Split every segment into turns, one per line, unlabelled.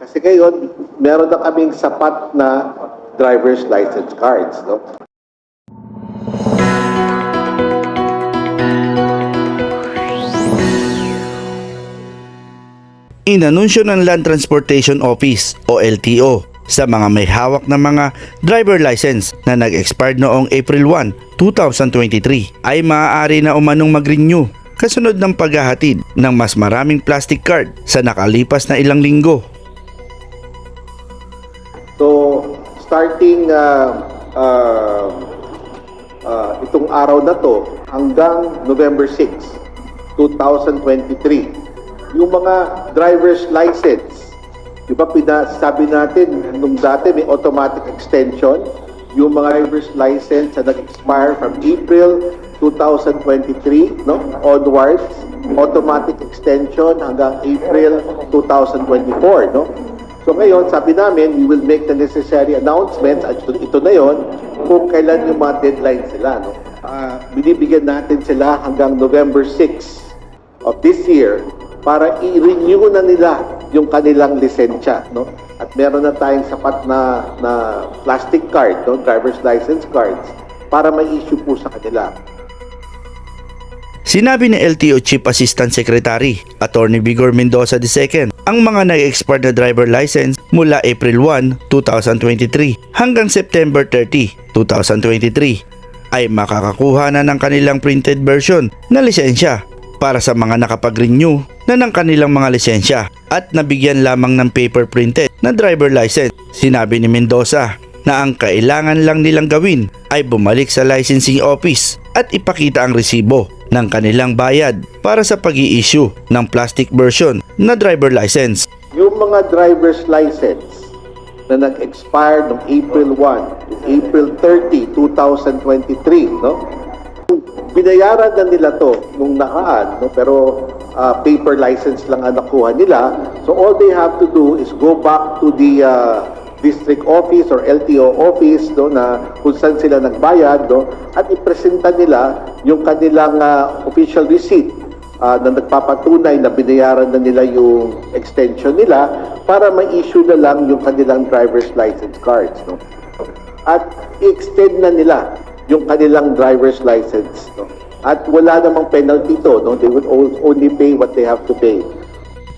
Kasi ngayon, meron na kaming sapat na driver's license cards, no?
Inanunsyo ng Land Transportation Office o LTO sa mga may hawak ng mga driver license na nag-expired noong April 1, 2023 ay maaari na umanong mag-renew kasunod ng paghahatid ng mas maraming plastic card sa nakalipas na ilang linggo.
Starting uh, uh, uh, itong araw na to hanggang November 6, 2023, yung mga driver's license, di ba pinasabi natin nung dati may automatic extension, yung mga driver's license na nag-expire from April 2023 no? Onwards automatic extension hanggang April 2024 no So ngayon, sabi namin, we will make the necessary announcements at ito, na yon kung kailan yung mga deadline sila. No? Ah, binibigyan natin sila hanggang November 6 of this year para i-renew na nila yung kanilang lisensya. No? At meron na tayong sapat na, na plastic card, no? driver's license cards, para may issue po sa kanila.
Sinabi ni LTO Chief Assistant Secretary Attorney Vigor Mendoza II ang mga nag-expired na driver license mula April 1, 2023 hanggang September 30, 2023 ay makakakuha na ng kanilang printed version na lisensya para sa mga nakapag-renew na ng kanilang mga lisensya at nabigyan lamang ng paper printed na driver license. Sinabi ni Mendoza na ang kailangan lang nilang gawin ay bumalik sa licensing office at ipakita ang resibo ng kanilang bayad para sa pag issue ng plastic version na driver license.
Yung mga driver's license na nag-expire noong April 1 to April 30, 2023, no? Binayaran na nila to nung nakaan, no? pero ah, paper license lang ang nakuha nila. So all they have to do is go back to the ah, district office or LTO office no na kung saan sila nagbayad no at ipresenta nila yung kanilang ah, official receipt ah, na nagpapatunay na binayaran na nila yung extension nila para ma-issue na lang yung kanilang driver's license cards no? At i-extend na nila yung kanilang driver's license no? At wala namang penalty to no? They would only pay what they have to pay.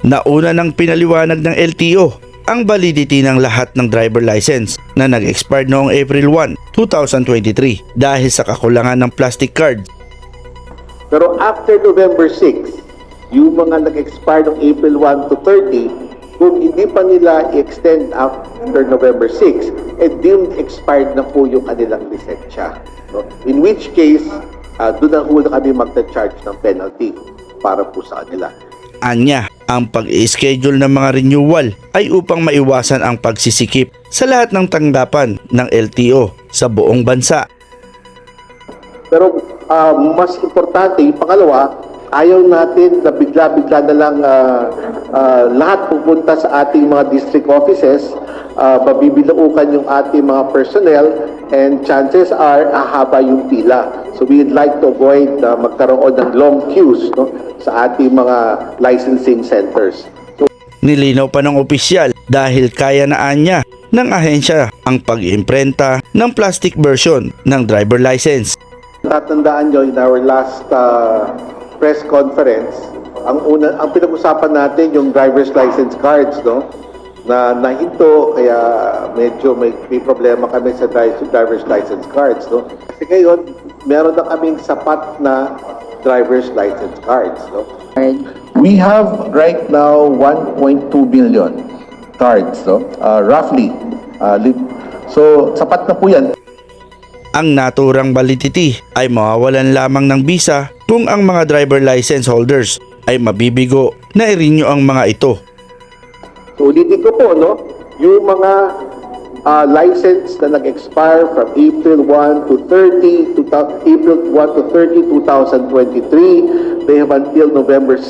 Nauna nang pinaliwanag ng LTO ang validity ng lahat ng driver license na nag-expired noong April 1, 2023 dahil sa kakulangan ng plastic card.
Pero after November 6, yung mga nag-expire ng April 1 to 30, kung hindi pa nila i-extend after November 6, eh deemed expired na po yung kanilang lisensya. No? In which case, uh, doon na ho kami magta-charge ng penalty para po sa kanila.
Anya, ang pag-schedule ng mga renewal ay upang maiwasan ang pagsisikip sa lahat ng tanggapan ng LTO sa buong bansa.
Pero ah, mas importante, pangalawa, ayaw natin na bigla-bigla na lang ah, ah, lahat pupunta sa ating mga district offices, uh, mabibilaukan yung ating mga personnel, and chances are, ahaba yung pila. So we'd like to avoid ah, magkaroon ng long queues no, sa ating mga licensing centers. So,
Nilinaw pa ng opisyal dahil kaya na anya ng ahensya ang pag-imprenta ng plastic version ng driver license.
Tatandaan nyo in our last uh, press conference, ang una ang pinag-usapan natin yung driver's license cards, no? Na nahinto kaya medyo may, may problema kami sa dri- driver's license cards, no? Kasi ngayon, meron na kaming sapat na driver's license cards, no?
We have right now 1.2 billion cards, no? Uh, roughly. Uh, so, sapat na po yan.
Ang naturang validity ay mawawalan lamang ng visa kung ang mga driver license holders ay mabibigo na i-renew ang mga ito.
So ulitin ko po, no? Yung mga ah, license na nag-expire from April 1 to 30, to April 1 to 30, 2023, they have until November 6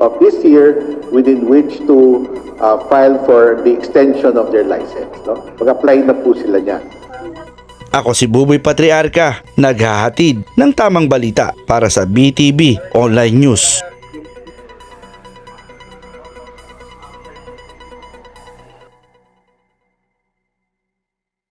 of this year within which to ah, file for the extension of their license, no? Mag-apply na po sila niyan.
Ako si Buboy Patriarka, naghahatid ng tamang balita para sa BTV Online News.